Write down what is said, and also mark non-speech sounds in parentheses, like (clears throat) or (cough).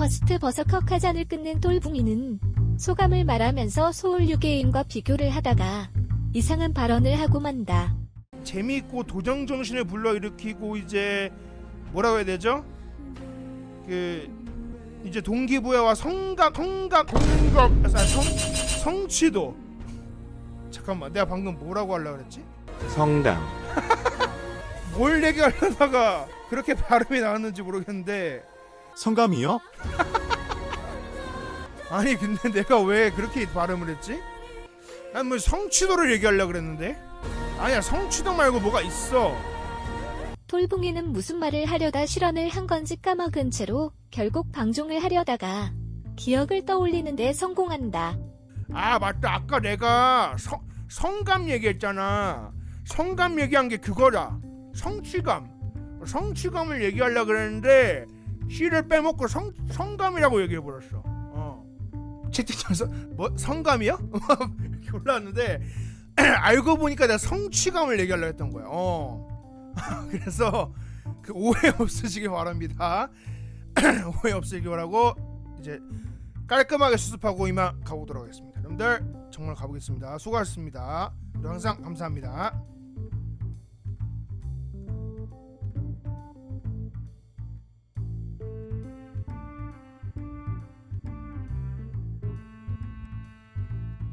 퍼스트 버서커 잔을 끊는 똘붕이는 소감을 말하면서 소울 유게임과 비교를 하다가 이상한 발언을 하고 만다. 재미있고 도전 정신을 불러일으키고 이제 뭐라고 해야 되죠? 그 이제 동기부여와 성각 성각 공각 아, 성 성취도 잠깐만 내가 방금 뭐라고 하려고 그랬지? 성당 (laughs) 뭘 얘기하려다가 그렇게 발음이 나왔는지 모르겠는데 성감이요? (laughs) 아니 근데 내가 왜 그렇게 발음을 했지? 난 뭐 성취도를 얘기하려고 그랬는데 아니야 성취도 말고 뭐가 있어 톨붕이는 무슨 말을 하려다 실언을 한 건지 까먹은 채로 결국 방종을 하려다가 기억을 떠올리는데 성공한다. 아 맞다 아까 내가 성, 성감 얘기했잖아 성감 얘기한 게 그거라 성취감 성취감을 얘기하려고 그랬는데 씨를 빼먹고 성, 성감이라고 얘기해 버렸어 어. 채팅창에서 뭐 성감이요? (laughs) 올라왔는데 (clears throat) 알고 보니까 내가 성취감을 얘기하려고 했던 거야 어. (laughs) 그래서 그 오해 없으시기 바랍니다 (clears throat) 오해 없으시기 바라고 이제 깔끔하게 수습하고 이만 가보도록 하겠습니다. 여러분들 정말 가보겠습니다. 수고하셨습니다. 항상 감사합니다.